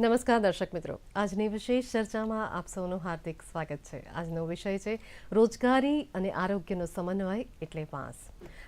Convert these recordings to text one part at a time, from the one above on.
નમસ્કાર દર્શક મિત્રો. આજની વિશેષ ચર્ચામાં આપ સૌનું હાર્દિક સ્વાગત છે. આજનો વિષય છે રોજગારી અને આરોગ્યનો સમન્વય એટલે વાંસ.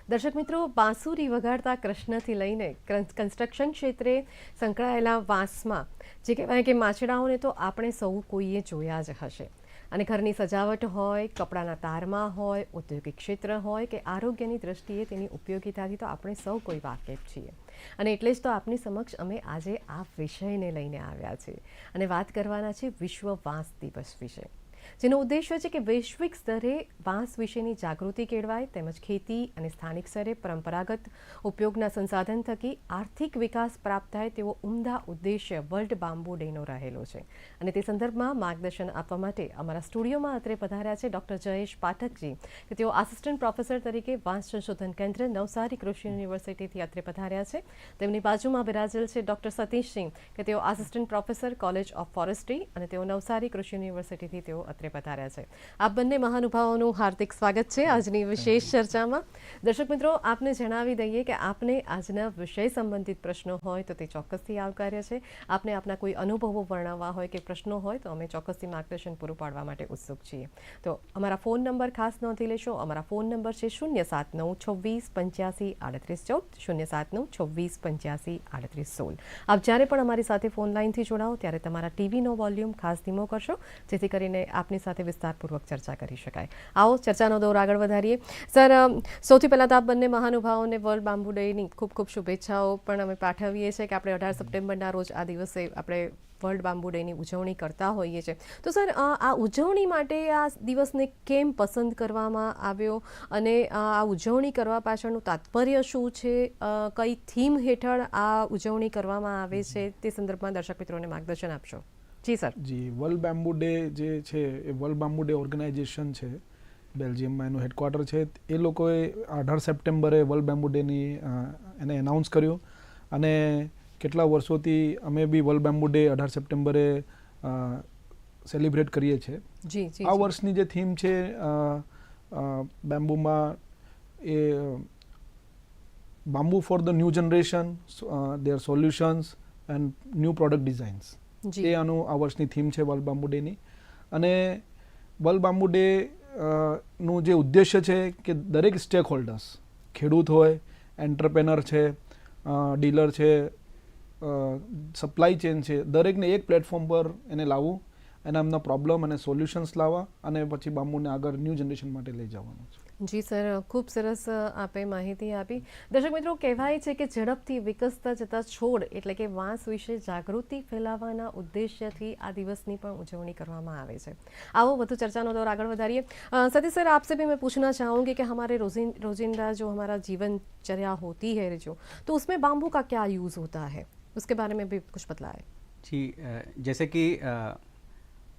દર્શક મિત્રો, બાંસુરી વગાડતા કૃષ્ણથી લઈને કન્સ્ટ્રક્શન ક્ષેત્રે સંકળાયેલા વાંસમાં, જે કહેવાય કે માછડાઓને તો આપણે સૌ કોઈએ જોયા જ હશે. અને ઘરની સજાવટ હોય, કપડાના તારમાં હોય, ઔદ્યોગિક ક્ષેત્ર હોય કે આરોગ્યની દ્રષ્ટિએ તેની ઉપયોગિતાથી તો આપણે સૌ કોઈ વાકેફ છીએ. અને એટલે જ તો આપની સમક્ષ અમે આજે આ વિષયને લઈને આવ્યા છીએ. અને વાત કરવાના છે વિશ્વ વાંસ દિવસ વિશે. જેનો ઉદ્દેશ્ય છે કે વૈશ્વિક સ્તરે વાંસ વિશેની જાગૃતિ કેળવાય તેમજ ખેતી અને સ્થાનિક સ્તરે પરંપરાગત ઉપયોગના સંસાધન થકી આર્થિક વિકાસ પ્રાપ્ત થાય તેવો ઉમદા ઉદ્દેશ્ય વર્લ્ડ બામ્બુ ડેનો રહેલો છે. અને તે સંદર્ભમાં માર્ગદર્શન આપવા માટે અમારા સ્ટુડિયોમાં અત્રે પધાર્યા છે ડૉક્ટર જયેશ પાઠકજી, કે તેઓ આસિસ્ટન્ટ પ્રોફેસર તરીકે વાંસ સંશોધન કેન્દ્ર નવસારી કૃષિ યુનિવર્સિટીથી અત્રે પધાર્યા છે. તેમની બાજુમાં બિરાજેલ છે ડૉક્ટર સતીશસિંહ, કે તેઓ assistant professor college of forestry અને તેઓ નવસારી કૃષિ યુનિવર્સિટીથી તેઓ અત્રે પધાર્યા છે. આપ બંને મહાનુભાવોનું હાર્દિક સ્વાગત છે આજની વિશેષ ચર્ચામાં. દર્શક મિત્રો આપને જણાવી દઈએ કે આપને આજના વિષય સંબંધિત પ્રશ્નો હોય તો તે ચોક્કસથી આવકાર્ય છે. આપને આપના કોઈ અનુભવો વર્ણવવા હોય કે પ્રશ્નો હોય તો અમે ચોક્કસથી માર્ગદર્શન પૂરું પાડવા માટે ઉત્સુક છીએ. તો અમારા ફોન નંબર ખાસ નોંધી લેશો. અમારા ફોન નંબર છે શૂન્ય સાત નવ છવ્વીસ પંચ્યાસી આડત્રીસ ચૌદ. શૂન્ય સાત નવ છવ્વીસ પંચ્યાસી આડત્રીસ સોળ. આપ જ્યારે પણ અમારી સાથે ફોન લાઇનથી જોડાઓ ત્યારે તમારા ટીવીનો વોલ્યુમ ખાસ ધીમો કરશો. જેથી કરીને આપની સાથે વિસ્તારપૂર્વક ચર્ચા કરી શકાય. આવો ચર્ચાનો દોર આગળ વધારીએ. સર સૌથી પહેલાં તો આપ બંને મહાનુભાવોને વર્લ્ડ બાંબુ ડેની ખૂબ ખૂબ શુભેચ્છાઓ. પણ અમે પાઠવીએ છીએ કે આપણે અઢાર સપ્ટેમ્બરના રોજ આ દિવસે આપણે વર્લ્ડ બાંબુ ડેની ઉજવણી કરતા હોઈએ છીએ. તો સર આ ઉજવણી માટે આ દિવસને કેમ પસંદ કરવામાં આવ્યો? અને આ ઉજવણી કરવા પાછળનું તાત્પર્ય શું છે? કઈ થીમ હેઠળ આ ઉજવણી કરવામાં આવે છે? તે સંદર્ભમાં દર્શક મિત્રોને માર્ગદર્શન આપશો. જી સર. જી વર્લ્ડ બેમ્બુ ડે જે છે એ વર્લ્ડ બેમ્બુ ડે ઓર્ગેનાઇઝેશન છે બેલ્જિયમમાં એનું હેડક્વાર્ટર છે. એ લોકોએ અઢાર સપ્ટેમ્બરે વર્લ્ડ બેમ્બુ ડેની એને એનાઉન્સ કર્યો અને કેટલા વર્ષોથી અમે બી વર્લ્ડ બેમ્બુ ડે અઢાર સપ્ટેમ્બરે સેલિબ્રેટ કરીએ છીએ. આ વર્ષની જે થીમ છે બેમ્બુમાં એ bamboo for the new generation their solutions and new product designs એ આનું આ વર્ષની થીમ છે વર્લ્ડ બામ્બુ ડેની અને વર્લ્ડ બામ્બુ ડે નું જે ઉદ્દેશ્ય છે કે દરેક સ્ટેક હોલ્ડર્સ ખેડૂત હોય એન્ટરપ્રેનર છે ડીલર છે સપ્લાય ચેન છે, દરેકને એક પ્લેટફોર્મ પર એને લાવવું, એના એમના પ્રોબ્લેમ અને સોલ્યુશન્સ લાવવા અને પછી બામ્બુને આગળ ન્યૂ જનરેશન માટે લઈ જવાનું છે. જી સર ખૂબ સરસ અ, આપે માહિતી આપી દર્શક મિત્રો કહેવાય છે કે ઝડપથી વિકસતા જતા છોડ એટલે કે વાંસ વિશે જાગૃતિ ફેલાવવાના ઉદ્દેશ્યથી આ દિવસની પણ ઉજવણી કરવામાં આવે છે आओ વધુ चर्चा दौर आगे વધારીએ अ, सतीश सर आपसे भी मैं पूछना चाहूँगी कि हमारे रोजिन रोजिंदा जो हमारा जीवनचर्या होती है जो तो उसमें बाम्बू का क्या यूज़ होता है उसके बारे में भी कुछ बतलाएं जी अ, जैसे कि अ,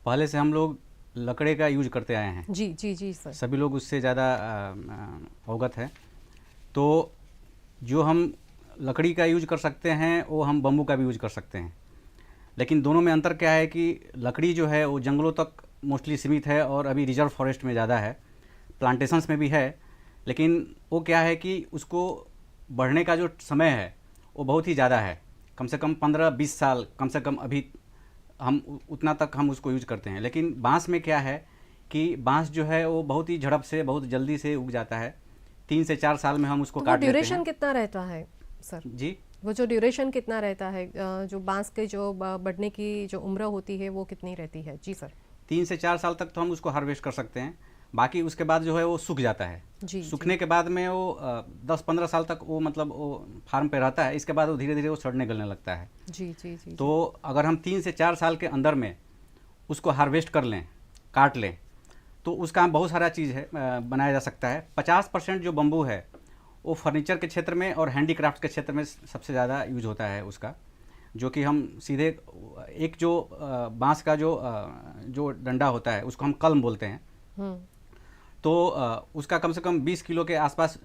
पहले से हम लोग लकड़े का यूज़ करते आए हैं। जी जी जी सर। सभी लोग उससे ज़्यादा अवगत है। तो जो हम लकड़ी का यूज़ कर सकते हैं वो हम बम्बू का भी यूज़ कर सकते हैं। लेकिन दोनों में अंतर क्या है कि लकड़ी जो है वो जंगलों तक मोस्टली सीमित है और अभी रिज़र्व फॉरेस्ट में ज़्यादा है प्लांटेशंस में भी है। लेकिन वो क्या है कि उसको बढ़ने का जो समय है वो बहुत ही ज़्यादा है। कम से कम पंद्रह बीस साल कम से कम अभी हम उतना तक हम उसको यूज़ करते हैं। लेकिन बाँस में क्या है कि बाँस जो है वो बहुत ही झड़प से बहुत जल्दी से उग जाता है। तीन से चार साल में हम उसको तो काट ड्यूरेशन कितना रहता है सर जी? वो जो ड्यूरेशन कितना रहता है जो बाँस के जो बढ़ने की जो उम्र होती है वो कितनी रहती है? जी सर तीन से चार साल तक तो हम उसको हार्वेस्ट कर सकते हैं। बाकी उसके बाद जो है वो सूख जाता है। जी सूखने के बाद में वो दस पंद्रह साल तक वो मतलब वो फार्म पे रहता है इसके बाद वो धीरे धीरे वो सड़ने गलने लगता है। जी जी जी तो अगर हम तीन से चार साल के अंदर में उसको हार्वेस्ट कर लें काट लें तो उसका बहुत सारा चीज़ है बनाया जा सकता है। पचास परसेंट जो बम्बू है वो फर्नीचर के क्षेत्र में और हैंडीक्राफ्ट के क्षेत्र में सबसे ज़्यादा यूज़ होता है उसका जो कि हम सीधे एक जो बाँस का जो जो डंडा होता है उसको हम कलम बोलते हैं। हम्म। तो उसका कम से कम 20 किलो के आसपास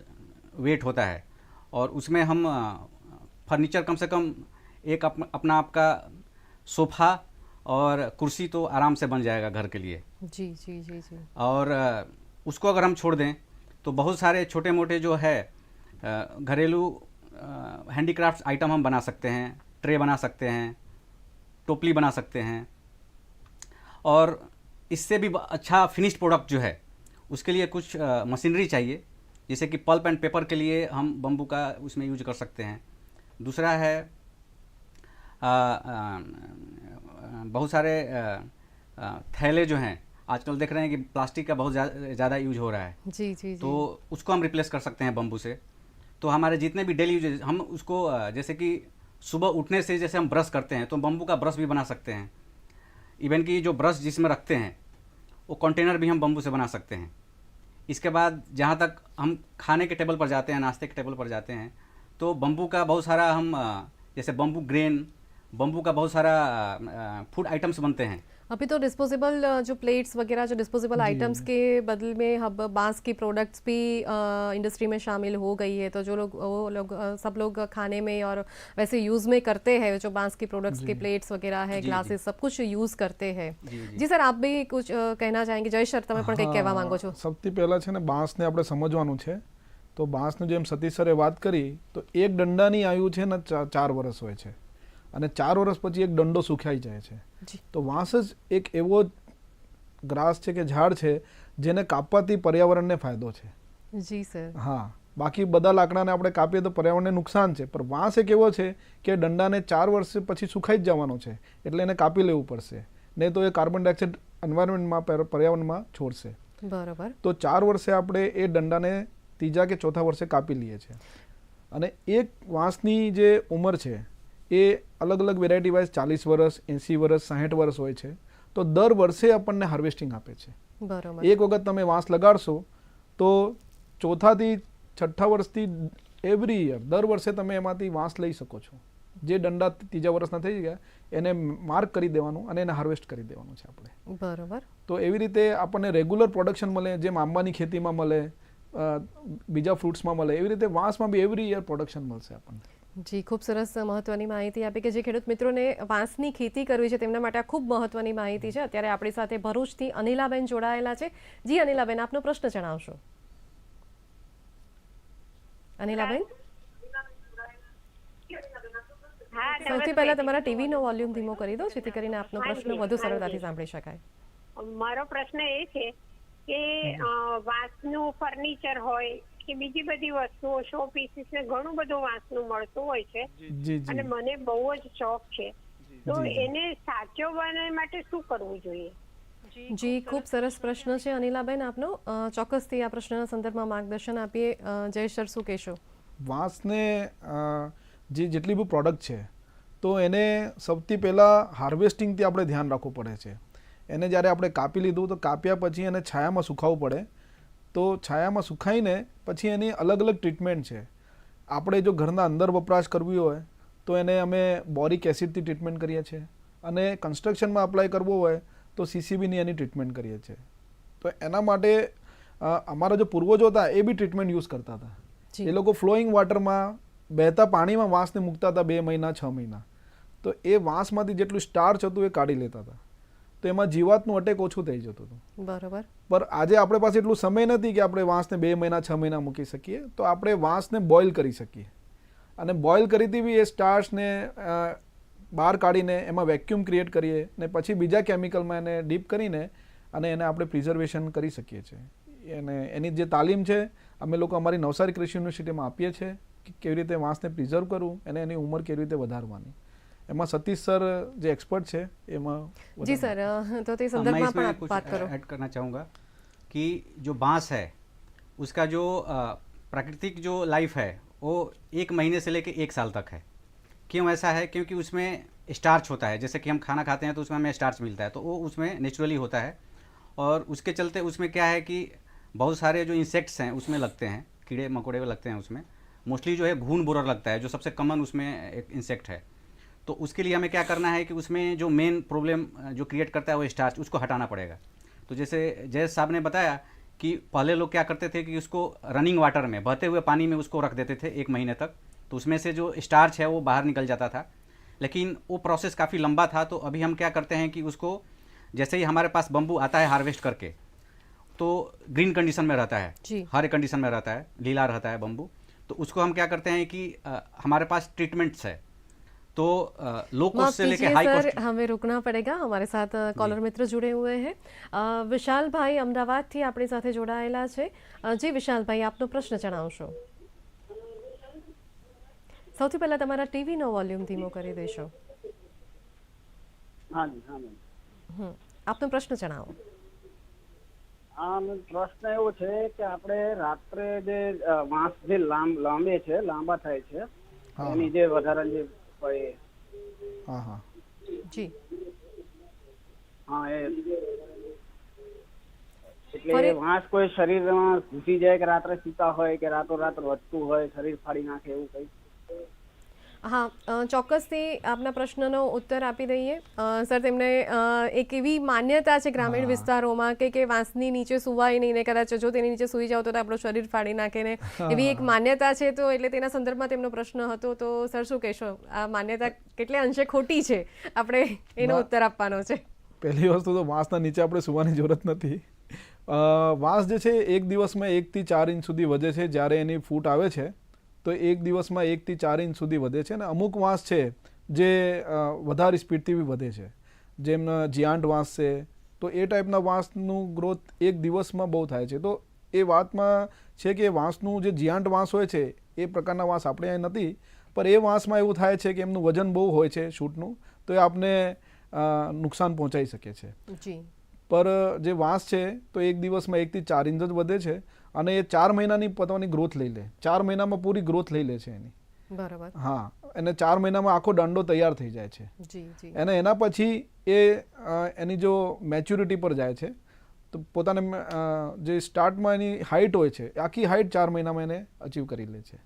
वेट होता है। और उसमें हम फर्नीचर कम से कम एक अप, अपना आपका सोफ़ा और कुर्सी तो आराम से बन जाएगा घर के लिए। जी जी जी जी। और उसको अगर हम छोड़ दें तो बहुत सारे छोटे मोटे जो है घरेलू हैंडीक्राफ्ट आइटम हम बना सकते हैं ट्रे बना सकते हैं टोपली बना सकते हैं। और इससे भी अच्छा फिनिश्ड प्रोडक्ट जो है उसके लिए कुछ मशीनरी चाहिए जैसे कि पल्प एंड पेपर के लिए हम बम्बू का उसमें यूज़ कर सकते हैं। दूसरा है अ, अ, बहुत सारे थैले जो हैं आजकल देख रहे हैं कि प्लास्टिक का बहुत ज़्यादा यूज़ हो रहा है। जी जी जी। तो उसको हम रिप्लेस कर सकते हैं बम्बू से। तो हमारे जितने भी डेली यूज़ हम उसको जैसे कि सुबह उठने से जैसे हम ब्रश करते हैं तो बम्बू का ब्रश भी बना सकते हैं। इवन कि जो ब्रश जिसमें रखते हैं वो कंटेनर भी हम बम्बू से बना सकते हैं। इसके बाद जहाँ तक हम खाने के टेबल पर जाते हैं, नाश्ते के टेबल पर जाते हैं तो बम्बू का बहुत सारा हम जैसे बम्बू ग्रेन बम्बू का बहुत सारा फ़ूड आइटम्स बनते हैं। अभी तो डिस्पोजेबल जो प्लेट्स वगैरह जो डिस्पोजेबल आइटम्स के बदल में अब बांस की प्रोडक्ट्स भी इंडस्ट्री में शामिल हो गई है तो जो लोग वो लोग सब लोग खाने में और वैसे यूज़ में करते हैं जो बांस की प्रोडक्ट्स की प्लेट्स वगैरह है ગ્લાસીસ सब कुछ યુઝ કરતે હે જી સર આપ ભી કુછ કહેના ચાહેંગે જય સર તમે પણ કંઈક કહેવા માંગો છો સૌથી પહેલાં છે ને બાંસને આપણે સમજવાનું છે તો બાંસનું જેમ સતીશ સરે વાત કરી તો એક દંડાની આયુ છે ને ચાર વર્ષ હોય છે અને ચાર વર્ષ પછી એક દંડો સુખાઈ જાય છે. તો વાંસ જ એક એવો ગ્રાસ છે કે ઝાડ છે જેને કાપવાથી પર્યાવરણને ફાયદો છે. જી સર. હા બાકી બધા લાકડાને આપણે કાપીએ તો પર્યાવરણને નુકસાન છે. પણ વાંસ એક એવો છે કે દંડાને ચાર વર્ષ પછી સુખાઈ જ જવાનો છે એટલે એને કાપી લેવું પડશે. નહીં તો એ કાર્બન ડાયોક્સાઇડ એન્વાયરમેન્ટમાં પર- પર્યાવરણમાં છોડશે. બરાબર. તો ચાર વર્ષે આપણે એ દંડાને ત્રીજા કે ચોથા વર્ષે કાપી લઈએ છીએ. અને એક વાંસની જે ઉંમર છે એ અલગ અલગ વેરાયટી વાઇઝ ચાલીસ વર્ષ એંસી વર્ષ સાહીઠ વર્ષ હોય છે. તો દર વર્ષે આપણને હાર્વેસ્ટિંગ આપે છે. એક વખત તમે વાંસ લગાડશો તો ચોથાથી છઠ્ઠા વર્ષથી એવરી યર દર વર્ષે તમે એમાંથી વાંસ લઈ શકો છો. જે દંડા ત્રીજા વર્ષના થઈ ગયા એને માર્ક કરી દેવાનું અને એને હાર્વેસ્ટ કરી દેવાનું છે આપણે. બરોબર. તો એવી રીતે આપણને રેગ્યુલર પ્રોડક્શન મળે જેમ આંબાની ખેતીમાં મળે બીજા ફ્રૂટ્સમાં મળે એવી રીતે વાંસમાં બી એવરી યર પ્રોડક્શન મળશે આપણને. જી ખૂબ સરસ મહત્વની માહિતી આપી કે જે ખેડૂત મિત્રોને વાંસની ખેતી કરવી છે તેમના માટે આ ખૂબ મહત્વની માહિતી છે. અત્યારે આપણી સાથે ભરૂચથી અનિલાબેન જોડાયેલા છે. જી અનિલાબેન આપનો પ્રશ્ન જણાવશો. અનિલાબેન? સૌથી પહેલા તમારા ટીવી નો વોલ્યુમ ધીમો કરી દો જેથી કરીને આપનો પ્રશ્ન વધુ સરળતાથી સાંભળી શકાય. મારો પ્રશ્ન એ છે કે વાંસનું ફર્નિચર હોય કે બીજી બધી વસ્તુઓ શો પીસીસ ને ઘણું બધું વાંસનું મળતું હોય છે. જી અને મને બહુ જ શોખ છે. તો. એને સાચવવાના માટે શું કરવું જોઈએ? જી ખૂબ સરસ પ્રશ્ન છે. અનિલાબેન આપનો ચોક્કસથી આ પ્રશ્નના સંદર્ભમાં માર્ગદર્શન આપીએ. જય સર શું કહેશો? વાંસને જે જેટલી બી પ્રોડક્ટ છે તો એને સૌથી પહેલાં હાર્વેસ્ટિંગથી આપણે ધ્યાન રાખવું પડે છે. એને જ્યારે આપણે કાપી લીધું તો કાપ્યા પછી એને છાયામાં સુકાવવું પડે. તો છાયામાં સુકાઈને પછી એની અલગ અલગ ટ્રીટમેન્ટ છે. આપણે જો ઘરના અંદર વપરાશ કરવી હોય તો એને અમે બોરિક એસિડથી ટ્રીટમેન્ટ કરીએ છીએ. અને કન્સ્ટ્રક્શનમાં અપ્લાય કરવો હોય તો સીસીબીની એની ટ્રીટમેન્ટ કરીએ છીએ. તો એના માટે અમારા જો પૂર્વજો હતા એ બી ટ્રીટમેન્ટ યુઝ કરતા હતા. એ લોકો ફ્લોઈંગ વોટરમાં બહેતા પાણીમાં વાંસને મૂકતા હતા બે મહિના છ મહિના. તો એ વાંસમાંથી જેટલું સ્ટાર્ચ હતું એ કાઢી લેતા હતા. તો એમાં જીવાતનું અટેક ઓછું થઈ જતું હતું. બરાબર. પર આજે આપણે પાસે એટલું સમય નથી કે આપણે વાંસને બે મહિના છ મહિના મૂકી શકીએ. તો આપણે વાંસને બોઇલ કરી શકીએ. અને બોઇલ કરીતી બી એ સ્ટાર્સને બહાર કાઢીને એમાં વેક્યુમ ક્રિએટ કરીએ ને પછી બીજા કેમિકલમાં એને ડીપ કરીને અને એને આપણે પ્રિઝર્વેશન કરી શકીએ છીએ. અને એની જે તાલીમ છે અમે લોકો અમારી નવસારી કૃષિ યુનિવર્સિટીમાં આપીએ છીએ કે કેવી રીતે વાંસને પ્રિઝર્વ કરવું અને એની ઉંમર કેવી રીતે વધારવાની. એમાં સતીશ સર જે એક્સપર્ટ છે એમાં જી વધારે સર તો તે हाँ, मैं સંદર્ભમાં પણ इसमें આપ कुछ વાત કરો ऐड करना चाहूँगा कि जो बांस है उसका जो अ, प्राकृतिक जो लाइफ है वो एक महीने से लेकर एक साल तक है क्यों ऐसा है क्योंकि उसमें स्टार्च होता है जैसे कि हम खाना खाते हैं तो उसमें हमें स्टार्च मिलता है तो वो उसमें नेचुरली होता है और उसके चलते उसमें क्या है कि बहुत सारे जो इंसेक्ट्स हैं उसमें लगते हैं कीड़े मकोड़े लगते हैं उसमें मोस्टली जो है घून बोरर लगता है जो सबसे कॉमन उसमें एक इंसेक्ट है तो उसके लिए हमें क्या करना है कि उसमें जो मेन प्रॉब्लम जो क्रिएट करता है वो स्टार्च उसको हटाना पड़ेगा। तो जैसे जय साहब ने बताया कि पहले लोग क्या करते थे कि उसको रनिंग वाटर में बहते हुए पानी में उसको रख देते थे एक महीने तक। तो उसमें से जो स्टार्च है वो बाहर निकल जाता था। लेकिन वो प्रोसेस काफ़ी लंबा था तो अभी हम क्या करते हैं कि उसको जैसे ही हमारे पास बम्बू आता है हार्वेस्ट करके तो ग्रीन कंडीशन में रहता है। हरे कंडीशन में रहता है लीला रहता है बम्बू तो उसको हम क्या करते हैं कि अ, हमारे पास ट्रीटमेंट्स है। तो लो माफ कॉस्ट से लेके कीजिए हाई सर कॉस्ट हमें रुकना पड़ेगा हमारे साथ અ, કોલર મિત્ર જોડે હુએ હે અ, વિશાલભાઈ અમદાવાદથી આપણી સાથે જોડાયેલા છે અ, જી વિશાલભાઈ આપનો પ્રશ્ન જણાવશો સૌથી પહેલા તમારા ટીવીનો વોલ્યુમ ધીમો કરી દેશો હા જી હા મેમ હમ આપનો પ્રશ્ન જણાવો આ મેમ પ્રશ્ન એવો છે કે આપણે રાત્રે જે અ, વાંસ જે લાંબ લાંબે છે લાંબા થાય છે હા. એની જે વધારાની જે હોય હા હા જી. હા એ. એટલે વાંસ કોઈ શરીરમાં ઘૂસી જાય કે રાત્રે સૂતા હોય કે રાતો રાત વધતું હોય શરીર ફાડી નાખે એવું કઈ? હા ચોક્કસથી આપના પ્રશ્નનો ઉત્તર આપી દઈએ. સર તેમને એક એવી માન્યતા છે ગ્રામીણ વિસ્તારોમાં કે કે વાંસની નીચે સુવાય નહીં ને કદાચ જો તેની નીચે સૂઈ જાવ તો આપણું શરીર ફાડી નાખે ને. એવી એક માન્યતા છે તો એટલે તેના સંદર્ભમાં તેમનો પ્રશ્ન હતો. તો સર શું કહેશો? આ માન્યતા કેટલે અંશે ખોટી છે? આપણે એનો ઉત્તર આપવાનો છે. પહેલી વસ્તુ તો વાંસના નીચે આપણે સુવાની જરૂરત નથી. વાંસ જે છે એક દિવસમાં એકથી ચાર ઇંચ સુધી વધે છે. જ્યારે એની ફૂટ આવે છે તો એક દિવસમાં એકથી ચાર ઇંચ સુધી વધે છે અને અમુક વાંસ છે જે વધારે સ્પીડથી બી વધે છે. જેમ જિયાન્ટ વાંસ છે તો એ ટાઈપના વાંસનું ગ્રોથ એક દિવસમાં બહુ થાય છે. તો એ વાતમાં છે કે વાંસનું જે જિયાન્ટ વાંસ હોય છે એ પ્રકારના વાંસ આપણે અહીં નથી પણ એ વાંસમાં એવું થાય છે કે એમનું વજન બહુ હોય છે શૂટનું તો એ આપને નુકસાન પહોંચાડી શકે છે. પર જે વાંસ છે તો એક દિવસમાં એકથી ચાર ઇંચ જ વધે છે. અને એ ચાર મહિનાની પોતાની ગ્રોથ લઈ લે. ચાર મહિનામાં પૂરી ગ્રોથ લઈ લે છે એની. બરાબર. હા અને ચાર મહિનામાં આખો દાંડો તૈયાર થઈ જાય છે. અને એના પછી એ એની જો મેચ્યુરિટી પર જાય છે તો પોતાને જે સ્ટાર્ટમાં એની હાઇટ હોય છે આખી હાઇટ ચાર મહિનામાં એને અચીવ કરી લે છે.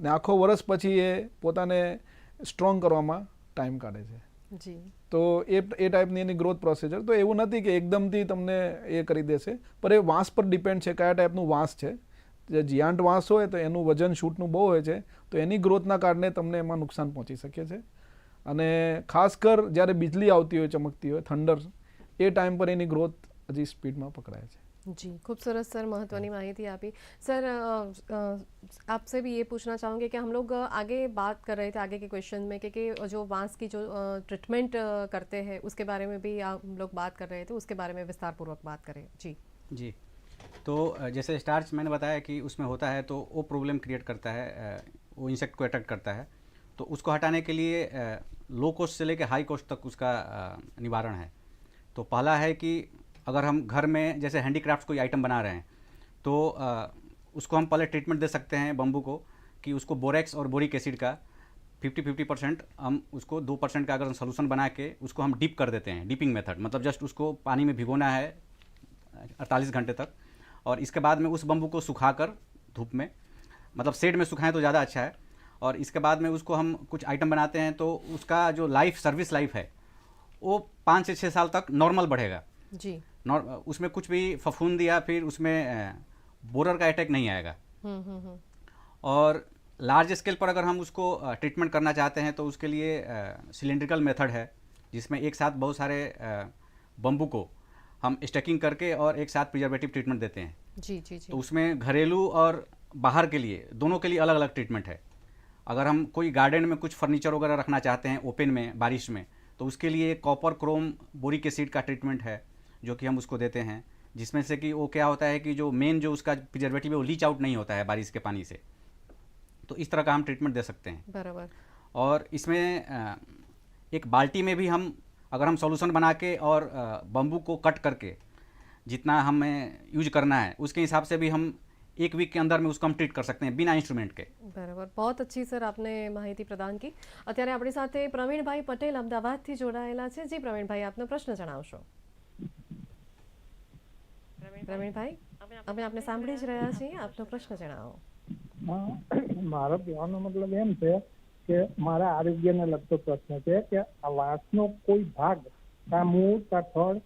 ને આખો વર્ષ પછી એ પોતાને સ્ટ્રોંગ કરવામાં ટાઈમ કાઢે છે. તો એ એ ટાઈપની એની ગ્રોથ પ્રોસીજર તો એવું નથી કે એકદમથી તમને એ કરી દેશે. પણ એ વાંસ પર ડિપેન્ડ છે કયા ટાઈપનું વાંસ છે. જે જિયાન્ટ વાંસ હોય તો એનું વજન શૂટનું બહુ હોય છે. તો એની ગ્રોથના કારણે તમને એમાં નુકસાન પહોંચી શકે છે. અને ખાસ કર જ્યારે વીજળી આવતી હોય, ચમકતી હોય થંડર એ ટાઈમ પર એની ગ્રોથ હજી સ્પીડમાં પકડાય છે. जी खूब सरस सर महत्वनी माहिती आपी। सर अ, अ, आपसे भी ये पूछना चाहूँगी कि हम लोग आगे बात कर रहे थे आगे के क्वेश्चन में कि, कि जो बाँस की जो ट्रीटमेंट करते हैं उसके बारे में भी हम लोग बात कर रहे थे उसके बारे में विस्तार पूर्वक बात करें। जी। जी तो जैसे स्टार्च मैंने बताया कि उसमें होता है तो वो प्रॉब्लम क्रिएट करता है वो इंसेक्ट को अटैक करता है। तो उसको हटाने के लिए लो कॉस्ट से लेकर हाई कॉस्ट तक उसका निवारण है। तो पहला है कि अगर हम घर में जैसे हैंडीक्राफ्ट कोई आइटम बना रहे हैं तो अ, उसको हम पहले ट्रीटमेंट दे सकते हैं बम्बू को कि उसको बोरेक्स और बोरिक एसिड का फिफ्टी फिफ्टी परसेंट हम उसको दो परसेंट का अगर हम सोल्यूशन बना के उसको हम डिप कर देते हैं डिपिंग मेथड मतलब जस्ट उसको पानी में भिगोना है अड़तालीस घंटे तक और इसके बाद में उस बम्बू को सुखा कर धूप में मतलब शेड में सुखाएँ तो ज़्यादा अच्छा है और इसके बाद में उसको हम कुछ आइटम बनाते हैं तो उसका जो लाइफ सर्विस लाइफ है वो पाँच से छः साल तक नॉर्मल बढ़ेगा। जी। नॉर उसमें कुछ भी फफूंद या फिर उसमें बोरर का अटैक नहीं आएगा। हम्म हम्म हम्म। और लार्ज स्केल पर अगर हम उसको ट्रीटमेंट करना चाहते हैं तो उसके लिए सिलेंड्रिकल मेथड है जिसमें एक साथ बहुत सारे बम्बू को हम स्टेकिंग करके और एक साथ प्रिजर्वेटिव ट्रीटमेंट देते हैं। जी जी जी। तो उसमें घरेलू और बाहर के लिए दोनों के लिए अलग अलग ट्रीटमेंट है। अगर हम कोई गार्डन में कुछ फर्नीचर वगैरह रखना चाहते हैं ओपन में बारिश में तो उसके लिए कॉपर क्रोम बोरिक एसिड का ट्रीटमेंट है। जो कि हम उसको देते हैं जिसमें से कि वो क्या होता है कि जो मेन जो उसका प्रिजर्वेटिव है वो लीच आउट नहीं होता है बारिश के पानी से तो इस तरह का हम ट्रीटमेंट दे सकते हैं बराबर और इसमें अ, एक बाल्टी में भी हम अगर हम सॉल्यूशन बना के और अ, बम्बू को कट करके जितना हमें यूज करना है उसके हिसाब से भी हम एक वीक के अंदर में उसको हम ट्रीट कर सकते हैं बिना इंस्ट्रूमेंट के બરાબર બહુ અચ્છી સર આપને માહિતી પ્રદાન કી અત્યારે આપણી સાથે પ્રવીણભાઈ પટેલ અમદાવાદથી જોડાયેલા છે જી પ્રવીણભાઈ આપનો પ્રશ્ન જણાવશો પ્રવીણભાઈ અમે આપને સાંભળી જ રહ્યા છીએ, આપનો પ્રશ્ન જણાવો. મારો કહેવાનો મતલબ એમ છે કે મારા આરોગ્યને લગતો પ્રશ્ન છે કે આ વાંસનો કોઈ ભાગ, કા મૂળ, કા થડ,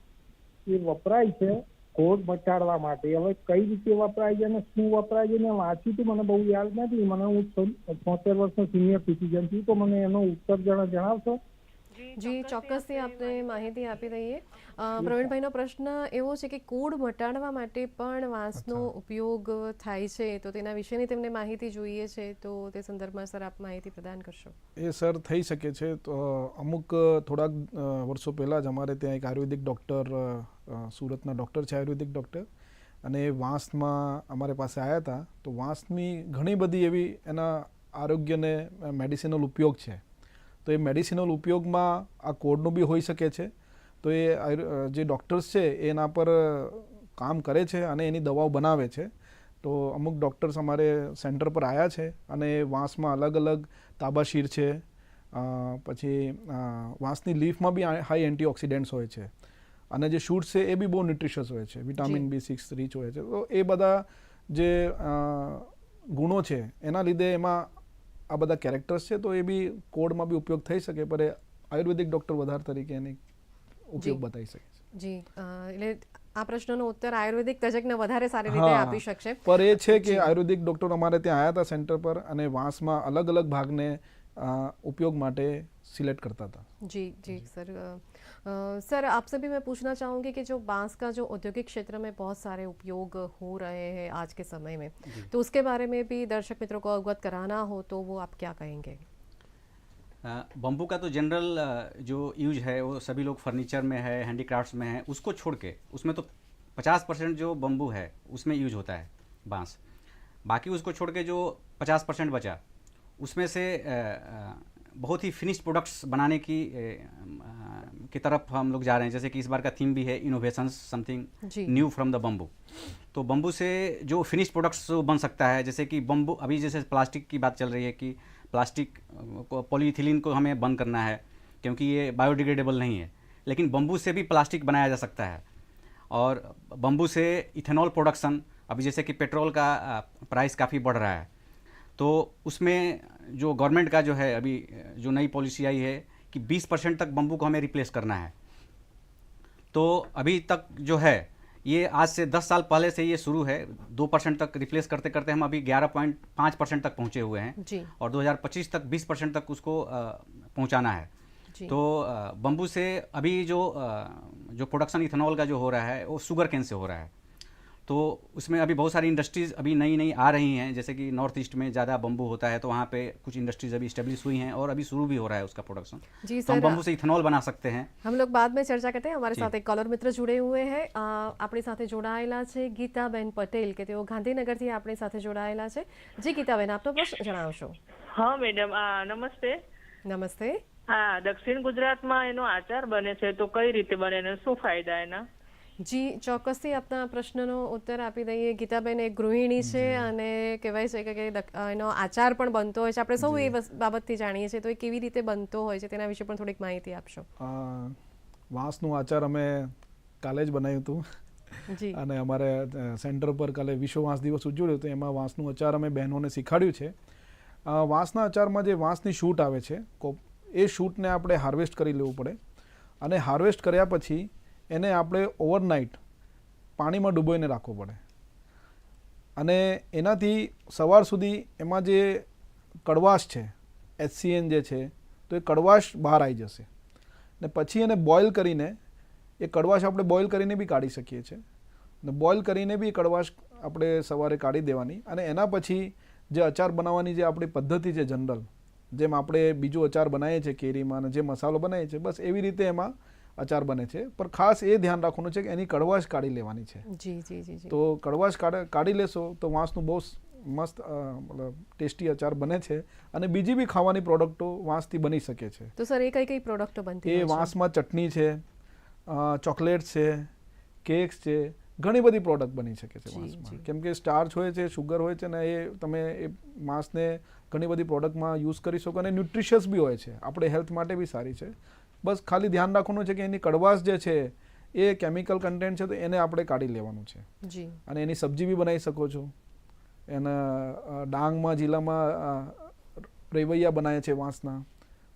એ વપરાય છે કોડ મટાડવા માટે. હવે કઈ રીતે વપરાય છે અને શું વપરાય છે મેં વાંચ્યું હતું મને બહુ યાદ નથી. મને હું છોતેર વર્ષનો સિનિયર સિટીઝન છું, તો મને એનો ઉત્તર જણા, જણાવશો? જી ચોક્કસથી આપને માહિતી આપી દઈએ. પ્રવીણભાઈનો પ્રશ્ન એવો છે કે કૂડ મટાડવા માટે પણ વાંસનો ઉપયોગ થાય છે તો તેના વિશેની તેમને માહિતી જોઈએ છે તો તે સંદર્ભમાં સર આપ માહિતી પ્રદાન કરશો. એ સર થઈ શકે છે તો અમુક થોડાક વર્ષો પહેલાં જ અમારે ત્યાં એક આયુર્વેદિક ડૉક્ટર સુરતના ડૉક્ટર છે આયુર્વેદિક ડૉક્ટર. અને એ વાંસમાં અમારી પાસે આવ્યા હતા તો વાંસની ઘણી બધી એવી એના આરોગ્યને મેડિસિનલ ઉપયોગ છે. તો એ મેડિસિનલ ઉપયોગમાં આ કોડનું બી હોઈ શકે છે. તો એ આયુર- જે ડૉક્ટર્સ છે એ એના પર કામ કરે છે અને એની દવાઓ બનાવે છે. તો અમુક ડૉક્ટર્સ અમારે સેન્ટર પર આવ્યા છે અને વાંસમાં અલગ અલગ તાબાશીર છે. પછી વાંસની લીફમાં બી હાઈ એન્ટીઓક્સિડન્ટ્સ હોય છે. અને જે શૂટ્સ છે એ બી બહુ ન્યુટ્રિશિયસ હોય છે. વિટામિન બી સિક્સ રીચ હોય છે. તો એ બધા જે ગુણો છે એના લીધે એમાં આ બધા કેરેક્ટર્સ છે તો એ બી કોડમાં બી ઉપયોગ થઈ શકે પણ આયુર્વેદિક ડૉક્ટર વધારે તરીકે એને ઉપયોગ બતાવી શકે જી. એટલે આ પ્રશ્નનો ઉત્તર આયુર્વેદિક તજજ્ઞ વધારે સારી રીતે આપી શકશે. પર એ છે કે આયુર્વેદિક ડોક્ટર અમારે ત્યાં આયા હતા સેન્ટર પર અને વાંસમાં અલગ અલગ ભાગને ઉપયોગ માટે સિલેક્ટ કરતા હતા જી જી સર. सर आपसे भी मैं पूछना चाहूँगी कि जो बाँस का जो औद्योगिक क्षेत्र में बहुत सारे उपयोग हो रहे हैं आज के समय में तो उसके बारे में भी दर्शक मित्रों को अवगत कराना हो तो वो आप क्या कहेंगे? बम्बू का तो जनरल जो यूज़ है वो सभी लोग फर्नीचर में है हैंडीक्राफ्ट्स में है उसको छोड़ के उसमें तो पचास परसेंट जो बम्बू है उसमें यूज़ होता है बाँस। बाकी उसको छोड़ के जो पचास परसेंट बचा उसमें से बहुत ही फिनिश्ड प्रोडक्ट्स बनाने की की तरफ़ हम लोग जा रहे हैं। जैसे कि इस बार का थीम भी है innovation something new from the bamboo तो बम्बू से जो फिनिश प्रोडक्ट्स बन सकता है जैसे कि बम्बू अभी जैसे प्लास्टिक की बात चल रही है कि प्लास्टिक को पॉलीइथिलीन को हमें बंद करना है क्योंकि ये बायोडिग्रेडेबल नहीं है। लेकिन बम्बू से भी प्लास्टिक बनाया जा सकता है। और बम्बू से इथेनॉल प्रोडक्शन अभी जैसे कि पेट्रोल का प्राइस काफ़ी बढ़ रहा है। तो उसमें जो गवर्नमेंट का जो है अभी जो नई पॉलिसी आई है कि 20 परसेंट तक बम्बू को हमें रिप्लेस करना है। तो अभी तक जो है ये आज से 10 साल पहले से ये शुरू है। दो परसेंट तक रिप्लेस करते करते हम अभी ग्यारह पॉइंट पाँच परसेंट तक पहुँचे हुए हैं जी। और 2025 तक 20 परसेंट तक उसको पहुंचाना है। जी। तो बम्बू से अभी जो जो प्रोडक्शन इथेनॉल का जो हो रहा है वो शुगर कैन से हो रहा है। तो उसमें अभी बहुत सारी इंडस्ट्रीज़ अभी नई नई आ रही हैं जैसे कि नॉर्थ ईस्ट में ज़्यादा बम्बू होता है तो वहाँ पे कुछ इंडस्ट्रीज अभी स्टेब्लिश हुई हैं और अभी शुरू भी हो रहा है उसका प्रोडक्शन जी तो हम सर बम्बू से इथेनॉल बना सकते हैं हम लोग बाद में चर्चा करते हैं हमारे जी। साथ एक कॉलर मित्र जुड़े हुए हैं અ, આપણી સાથે જોડાયેલા છે ગીતાબેન પટેલ કે તેઓ ગાંધીનગરથી આપણી સાથે જોડાયેલા છે જી ગીતાબેન આપનો પ્રશ્ન જણાવશો હા મેડમ આ નમસ્તે નમસ્તે હા દક્ષિણ ગુજરાતમાં એનો આચાર બને છે તો કઈ રીતે બને અને શું ફાયદા એના જી ચોક્કસથી આપના પ્રશ્નનો ઉત્તર આપી દઈએ. ગીતાબેન એક ગૃહિણી છે અને કહેવાય છે કે એનો આચાર પણ બનતો હોય છે. આપણે સૌ એ બાબતથી જાણીએ છીએ. તો એ કેવી રીતે બનતો હોય છે તેના વિશે પણ થોડીક માહિતી આપશો. વાંસનું આચાર અમે કાલે જ બનાવ્યું હતું. જી. અને અમારે સેન્ટર પર કાલે વિશ્વ વાંસ દિવસ ઉજવ્યો તો એમાં વાંસનું આચાર અમે બહેનોને શીખવાડ્યું છે. વાંસના આચારમાં જે વાંસની શૂટ આવે છે એ શૂટને આપણે હાર્વેસ્ટ કરી લેવું પડે. અને હાર્વેસ્ટ કર્યા પછી એને આપણે ઓવરનાઇટ પાણીમાં ડૂબોઈને રાખવો પડે. અને એનાથી સવાર સુધી એમાં જે કડવાશ છે એચસીએન જે છે, તો એ કડવાશ બહાર આવી જશે. ને પછી એને બોઇલ કરીને, એ કડવાશ આપણે બોઇલ કરીને બી કાઢી શકીએ છીએ. ને બોઇલ કરીને બી કડવાશ આપણે સવારે કાઢી દેવાની. અને એના પછી જે અચાર બનાવવાની જે આપણી પદ્ધતિ છે જનરલ જેમ આપણે બીજું અચાર બનાવીએ છીએ કેરીમાં અને જે મસાલો બનાવીએ છીએ, બસ એવી રીતે એમાં અચાર બને છે. પણ ખાસ એ ધ્યાન રાખવાનું છે કે એની કડવાશ કાઢી લેવાની છે. જી જી જી જી. તો કડવાશ કાઢ- લેશો તો વાંસનું બહુ મસ્ત મતલબ ટેસ્ટી અચાર બને છે અને બીજી બી ખાવાની પ્રોડક્ટો વાંસથી બની શકે છે. તો સર એ કઈ કઈ પ્રોડક્ટો બનતી એ વાંસમાં ચટણી છે ચોકલેટ છે કેક્સ છે ઘણી બધી પ્રોડક્ટ બની શકે છે જી, વાંસમાં. કેમ કે સ્ટાર્ચ હોય છે શુગર હોય છે ને એ તમે એ માંસને ઘણી બધી પ્રોડક્ટમાં યુઝ કરી શકો અને ન્યુટ્રિશિયસ બી હોય છે. આપણે હેલ્થ માટે બી સારી છે. બસ ખાલી ધ્યાન રાખવાનું છે કે એની કડવાશ જે છે એ કેમિકલ કન્ટેન્ટ છે તો એને આપણે કાઢી લેવાનું છે. અને એની સબ્જી બી બનાવી શકો છો. એના ડાંગમાં જિલ્લામાં રેવૈયા બનાવે છે વાંસના.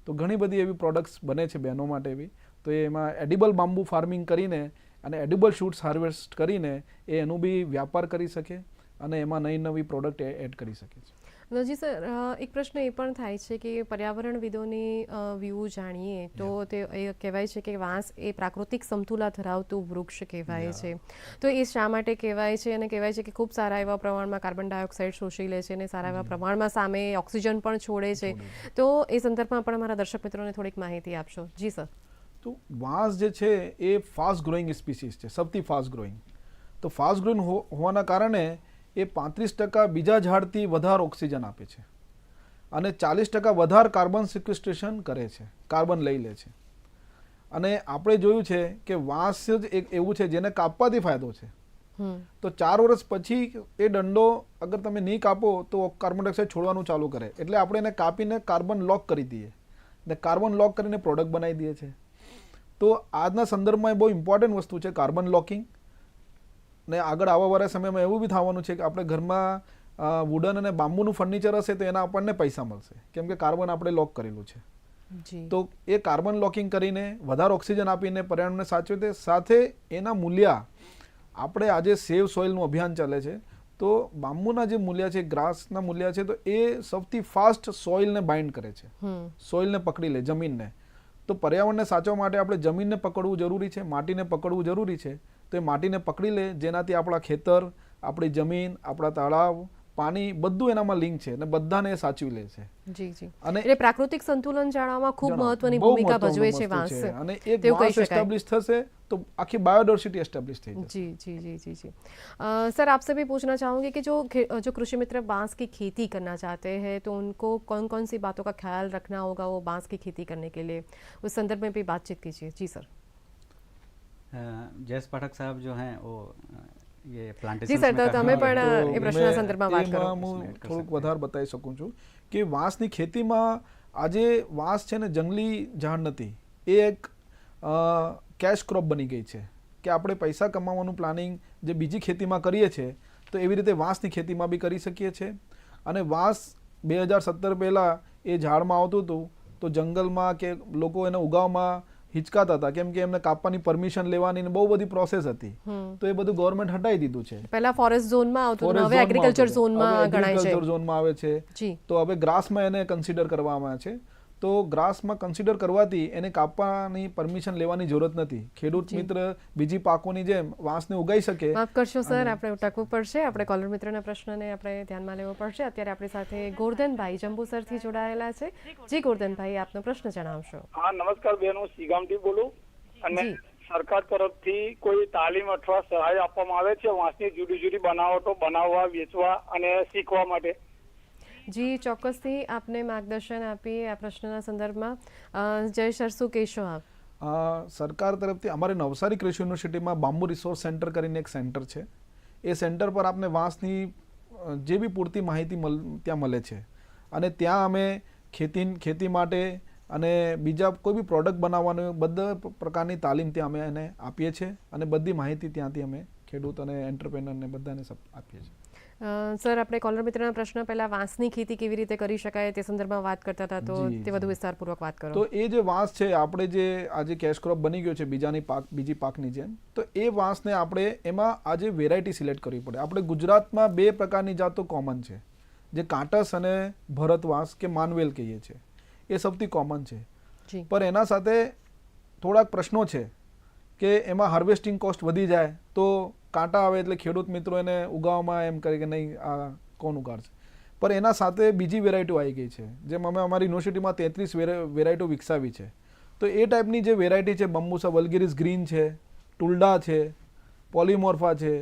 તો ઘણી બધી એવી પ્રોડક્ટ્સ બને છે બહેનો માટે બી. તો એમાં એડિબલ બાંબુ ફાર્મિંગ કરીને અને એડિબલ શૂટ્સ હાર્વેસ્ટ કરીને એ એનું બી વ્યાપાર કરી શકે અને એમાં નવી નવી પ્રોડક્ટ એડ કરી શકે છે. નજી સર એક પ્રશ્ન એ પણ થાય છે કે પર્યાવરણવિદોની વ્યૂ જાણીએ તો તે એ કહેવાય છે કે વાંસ એ પ્રાકૃતિક સમતુલા ધરાવતું વૃક્ષ કહેવાય છે. તો એ શા માટે કહેવાય છે અને કહેવાય છે કે ખૂબ સારા એવા પ્રમાણમાં કાર્બન ડાયોક્સાઇડ શોષી લે છે અને સારા એવા પ્રમાણમાં સામે ઓક્સિજન પણ છોડે છે. તો એ સંદર્ભમાં પણ અમારા દર્શક મિત્રોને થોડીક માહિતી આપશો. જી સર. તો વાંસ જે છે એ ફાસ્ટ ગ્રોઈંગ સ્પીસીસ છે સૌથી ફાસ્ટ ગ્રોઈંગ તો ફાસ્ટ ગ્રોઈંગ હોવાના કારણે એ પાંત્રીસ ટકા બીજા ઝાડથી વધારે ઓક્સિજન આપે છે અને ચાલીસ ટકા વધારે કાર્બન સિક્વિસ્ટ્રેશન કરે છે કાર્બન લઈ લે છે. અને આપણે જોયું છે કે વાંસ જ એક એવું છે જેને કાપવાથી ફાયદો છે. તો ચાર વર્ષ પછી એ દંડો અગર તમે નહીં કાપો તો કાર્બન ડાયોક્સાઇડ છોડવાનું ચાલુ કરે. એટલે આપણે એને કાપીને કાર્બન લોક કરી દઈએ. ને કાર્બન લોક કરીને પ્રોડક્ટ બનાવી દઈએ છીએ તો આજના સંદર્ભમાં એ બહુ ઇમ્પોર્ટન્ટ વસ્તુ છે કાર્બન લોકિંગ. ને આગળ આવવાવાળા સમયમાં એવું બી થવાનું છે કે આપણે ઘરમાં વુડન અને બાંબુનું ફર્નિચર હશે તો એના આપણને પૈસા મળશે. કેમ કે કાર્બન આપણે લોક કરેલું છે. તો એ કાર્બન લોકિંગ કરીને વધારે ઓક્સિજન આપીને પર્યાવરણને સાચવે તે સાથે એના મૂલ્યા આપણે આજે સેવ સોઇલનું અભિયાન ચાલે છે તો બાંબુના જે મૂલ્ય છે ગ્રાસના મૂલ્ય છે તો એ સૌથી ફાસ્ટ સોઇલને બાઇન્ડ કરે છે. સોઇલને પકડી લે જમીનને. તો પર્યાવરણને સાચવવા માટે આપણે જમીનને પકડવું જરૂરી છે માટીને પકડવું જરૂરી છે તો એ માટીને પકડી લે જેનાથી આપણા ખેતર આપણી જમીન આપણા તળાવ પાણી બધું એનામાં લિંક છે અને બધાને સાચવી લે છે. જી જી. અને એ પ્રાકૃતિક સંતુલન જાળવવામાં ખૂબ મહત્વની ભૂમિકા ભજવે છે વાંસ. અને એક વાંસ એસ્ટાબ્લિશ થશે તો આખી બાયોડોર્સિટી એસ્ટાબ્લિશ થઈ જશે. જી જી જી જી જી. सर आपसे भी पूछना चाहूंगी कि जो जो कृषि मित्र बांस की खेती करना चाहते हैं तो उनको कौन कौन सी बातों का ख्याल रखना होगा वो बांस की खेती करने के लिए उस संदर्भ में भी बातचीत कीजिए जी જયેશ પાઠક સાહેબ જો હે ઓ યે પ્લાન્ટેશન જી સર તો તમે પણ એ પ્રશ્નના સંદર્ભમાં વાત કરો હું થોડુંક વધારે બતાવી શકું છું કે વાંસની ખેતીમાં આજે વાંસ છે ને જંગલી ઝાડ નથી એ એક કેશ ક્રોપ બની ગઈ છે કે આપણે પૈસા કમાવાનું પ્લાનિંગ જે બીજી ખેતીમાં કરીએ છીએ તો એવી રીતે વાંસની ખેતીમાં બી કરી શકીએ છીએ અને વાંસ બે હજાર સત્તર પહેલાં એ ઝાડમાં આવતું હતું તો જંગલમાં કે લોકો એને ઉગાવવામાં હિચકાતા હતા. કેમ કે એમને કાપવાની પરમિશન લેવાની બહુ બધી પ્રોસેસ હતી. તો એ બધું ગવર્મેન્ટ હટાવી દીધું છે. પહેલા ફોરેસ્ટ ઝોનમાં આવતું હવે એગ્રીકલ્ચર ઝોનમાં ગણાય છે. એગ્રીકલ્ચર ઝોનમાં આવે છે. તો હવે ગ્રાસમાં એને કન્સિડર કરવામાં આવે છે. તો ગ્રાસમાં કન્સિડર કરવાથી એને કાપવાની પરમિશન લેવાની જરૂરત નથી. ખેડૂત મિત્ર બીજી પાકોની જેમ વાંસને ઉગાઈ શકે માફ કરશો સર આપણે ટકવું પડશે. આપણે કોલર મિત્રના પ્રશ્નને આપણે ધ્યાનમાં લેવો પડશે. અત્યારે આપણી સાથે ગોરધનભાઈ જંબુસરથી જોડાયેલા છે. જી ગોરધનભાઈ આપનો પ્રશ્ન જણાવશો. હા નમસ્કાર બેન હું સિગામથી બોલું. અને સરકાર તરફથી કોઈ તાલીમ અથવા સહાય આપવામાં આવે છે? વાંસની જુદી જુદી બનાવટો બનાવવા વેચવા અને શીખવા માટે? જી, ચોક્કસથી આપને માર્ગદર્શન આપી આ પ્રશ્નના સંદર્ભમાં. જય સર, શું કહેશો આપ? સરકાર તરફથી અમારે નવસારી કૃષિ યુનિવર્સિટીમાં બાંબુ રિસોર્સ સેન્ટર કરીને એક સેન્ટર છે. એ સેન્ટર પર આપને વાંસની જે બી પૂરતી માહિતી ત્યાં મળે છે. અને ત્યાં અમે ખેતી ખેતી માટે અને બીજા કોઈ બી પ્રોડક્ટ બનાવવાની, બધા પ્રકારની તાલીમ ત્યાં અમે એને આપીએ છીએ. અને બધી માહિતી ત્યાંથી અમે ખેડૂત અને એન્ટરપ્રેનરને બધાને આપીએ છીએ. સર આપણે કોલર મિત્રના પ્રશ્ન પહેલા વાંસની ખેતી કેવી રીતે કરી શકાય તે સંદર્ભમાં વાત કરતા હતા તો તે વધુ વિસ્તારપૂર્વક વાત કરો. તો એ જે વાંસ છે આપણે જે આજે કેશ ક્રોપ બની ગયો છે બીજાની પાક બીજી પાકની જેમ તો એ વાંસને આપણે એમાં આજે વેરાયટી સિલેક્ટ કરવી પડે. આપણે ગુજરાતમાં બે પ્રકારની જાતો કોમન છે. જે કાંટસ અને ભરત વાંસ કે માનવેલ કહીએ છીએ. એ સૌથી કોમન છે. પણ એના સાથે થોડાક પ્રશ્નો છે. કે એમાં હાર્વેસ્ટિંગ કોસ્ટ વધી જાય, તો કાંટા આવે એટલે ખેડૂત મિત્રો એને ઉગાવવામાં એમ કરે કે નહીં, આ કોણ ઉગાડશે? પણ એના સાથે બીજી વેરાયટીઓ આવી ગઈ છે, જેમ અમે અમારી યુનિવર્સિટીમાં તેત્રીસ વેરાયટીઓ વિકસાવી છે. તો એ ટાઈપની જે વેરાયટી છે, બંબુસા, વલ્ગેરિસ ગ્રીન છે, ટુલ્ડા છે પોલીમોર્ફા છે,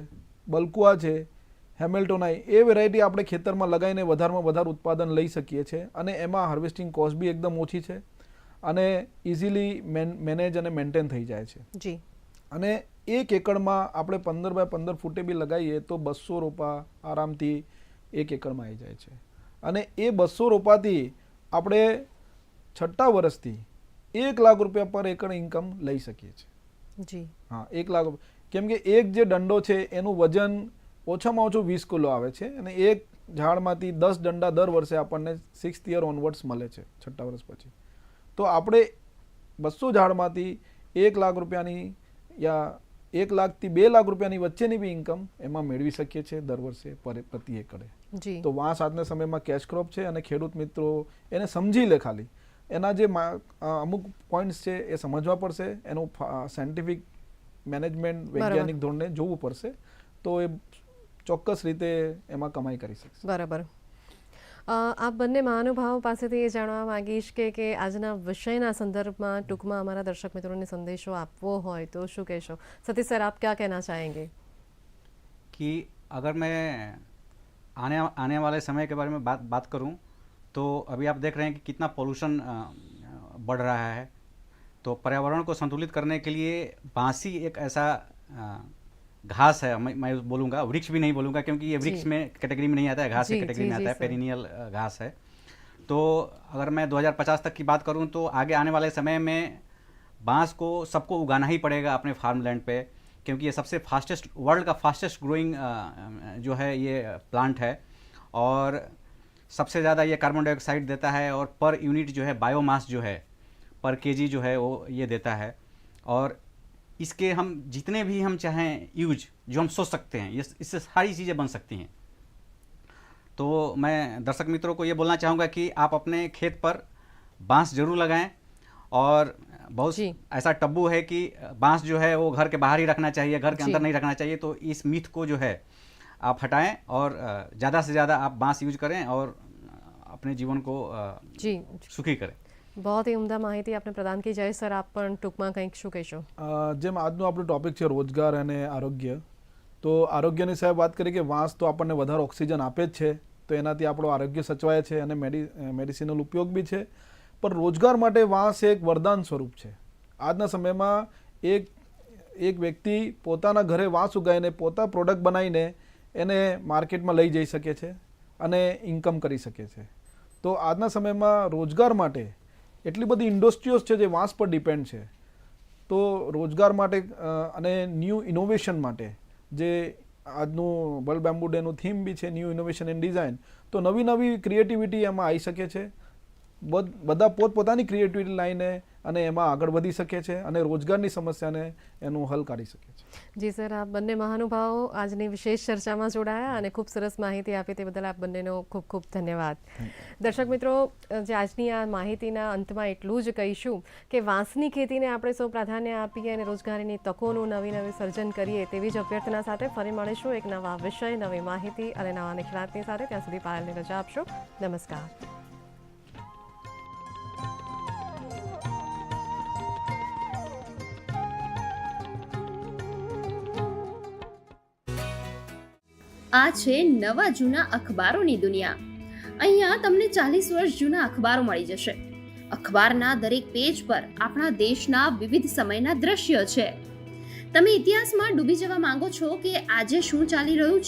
બલકુઆ છે હેમેલ્ટોનાઈ એ વેરાયટી આપણે ખેતરમાં લગાવીને વધારેમાં વધારે ઉત્પાદન લઈ શકીએ છીએ અને એમાં હાર્વેસ્ટિંગ કોસ્ટ બી એકદમ ઓછી છે. અને ઇઝીલી મેનેજ અને મેન્ટેન થઈ જાય છે. જી. અને એક એકડમાં આપણે પંદર બાય પંદર ફૂટે બી લગાવીએ તો બસો રોપા આરામથી એક એકડમાં આવી જાય છે. અને એ બસો રોપાથી આપણે છઠ્ઠા વર્ષથી એક લાખ રૂપિયા પર એકડ ઇન્કમ લઈ શકીએ છીએ. જી. હા એક લાખ કેમ કે એક જે દંડો છે એનું વજન ઓછામાં ઓછું વીસ કિલો આવે છે અને એક ઝાડમાંથી દસ દંડા દર વર્ષે આપણને સિક્સ્થ યર ઓનવર્ડ્સ મળે છે છઠ્ઠા વર્ષ પછી. તો આપણે બસો ઝાડમાંથી એક લાખ રૂપિયાની યા એક લાખથી બે લાખ રૂપિયાની વચ્ચેની બી ઇન્કમ એમાં મેળવી શકીએ છીએ દર વર્ષે પ્રતિ એકડે તો વાંસ આજના સમયમાં કેશ ક્રોપ છે અને ખેડૂત મિત્રો એને સમજી લે ખાલી. એના જે મા- અમુક પોઈન્ટ્સ છે એ સમજવા પડશે. એનું સાયન્ટિફિક મેનેજમેન્ટ વૈજ્ઞાનિક ધોરણે જોવું પડશે. તો એ ચોક્કસ રીતે એમાં કમાઈ કરી શકશે. બરાબર. आप बने महानुभावों पास બંને ये जागीश के, के आज विषय संदर्भ में टूंक में अमरा दर्शक मित्रों ने संदेशों आपव हो तो शू कहो सतीश सर आप क्या कहना चाहेंगे? कि अगर मैं आने आने वाले समय के बारे में बात बात करूँ तो अभी आप देख रहे हैं कि कितना पोल्यूशन बढ़ रहा है। तो पर्यावरण को संतुलित करने के लिए बांसी एक ऐसा घास है मैं बोलूँगा वृक्ष भी नहीं बोलूँगा क्योंकि ये वृक्ष में कैटेगरी में नहीं आता है घास की कैटेगरी में आता है पेरिनियल घास है। तो अगर मैं 2050 तक की बात करूँ तो आगे आने वाले समय में बाँस को सबको उगाना ही पड़ेगा अपने फार्म लैंड पे क्योंकि ये सबसे फास्टेस्ट वर्ल्ड का फास्टेस्ट ग्रोइंग जो है ये प्लांट है। और सबसे ज़्यादा ये कार्बन डाइऑक्साइड देता है और पर यूनिट जो है बायोमास जो है पर केजी जो है वो ये देता है। और इसके हम जितने भी हम चाहें यूज़ जो हम सोच सकते हैं ये इससे सारी चीज़ें बन सकती हैं। तो मैं दर्शक मित्रों को ये बोलना चाहूँगा कि आप अपने खेत पर बाँस ज़रूर लगाएँ और बहुत ऐसा टब्बू है कि बाँस जो है वो घर के बाहर ही रखना चाहिए घर के अंदर नहीं रखना चाहिए तो इस मिथ को जो है आप हटाएँ और ज़्यादा से ज़्यादा आप बाँस यूज़ करें और अपने जीवन को જી सुखी करें। બહુ ઉમદા માહિતી આપને પ્રદાન કરી જય સર આપ પણ ટૂંકમાં કંઈક શું કહેશો જેમ આજનું આપણું ટોપિક છે રોજગાર અને આરોગ્ય તો આરોગ્યની સાહેબ વાત કરી કે વાંસ તો આપણને વધારે ઓક્સિજન આપે જ છે, તો એનાથી આપણું આરોગ્ય સચવાય છે અને મેડિ મેડિસિનલ ઉપયોગ બી છે. પણ રોજગાર માટે વાંસ એક વરદાન સ્વરૂપ છે. આજના સમયમાં એક એક વ્યક્તિ પોતાના ઘરે વાંસ ઉગાવીને પોતા પ્રોડક્ટ બનાવીને એને માર્કેટમાં લઈ જઈ શકે છે અને ઇન્કમ કરી શકે છે. તો આજના સમયમાં રોજગાર માટે એટલી બધી ઇન્ડસ્ટ્રીઝ છે જે વાંસ પર ડિપેન્ડ છે. તો રોજગાર માટે અને ન્યૂ ઇનોવેશન માટે જે આજનું બલ બેમ્બુ ડેનું થીમ બી છે, ન્યૂ ઇનોવેશન એન્ડ ડિઝાઇન, તો નવી નવી ક્રિએટિવિટી એમાં આવી શકે છે. બધા પોતપોતાની ક્રિએટિવિટી લાઈને અને એમાં આગળ વધી શકે છે અને રોજગારની સમસ્યાને એનું હલ કાઢી શકે છે. જી સર આપ બંને મહાનુભાવો આજની વિશેષ ચર્ચામાં જોડાયા અને ખૂબ સરસ માહિતી આપી તે બદલ આપ બંનેનો ખૂબ ખૂબ ધન્યવાદ. દર્શક મિત્રો જે આજની આ માહિતીના અંતમાં એટલું જ કહીશું કે વાંસની ખેતીને આપણે સૌ પ્રાધાન્ય આપીએ અને રોજગારીની તકોનું નવી નવી સર્જન કરીએ તેવી જ અભ્યર્થના સાથે ફરી મળીશું એક નવા વિષય નવી માહિતી અને નવા નિષ્ણાતની સાથે. ત્યાં સુધી પાયલને રજા આપશો. નમસ્કાર. આ છે નવા જૂના અખબારોની દુનિયા. અહીંયા તમને ચાલીસ વર્ષ જૂના અખબારો મળી જશે. અખબારના દરેક પેજ પર આપણા દેશના વિવિધ સમયના દ્રશ્ય છે. તમે ઇતિહાસમાં ડૂબી જવા માંગો છો કે આજે શું ચાલી રહ્યું છે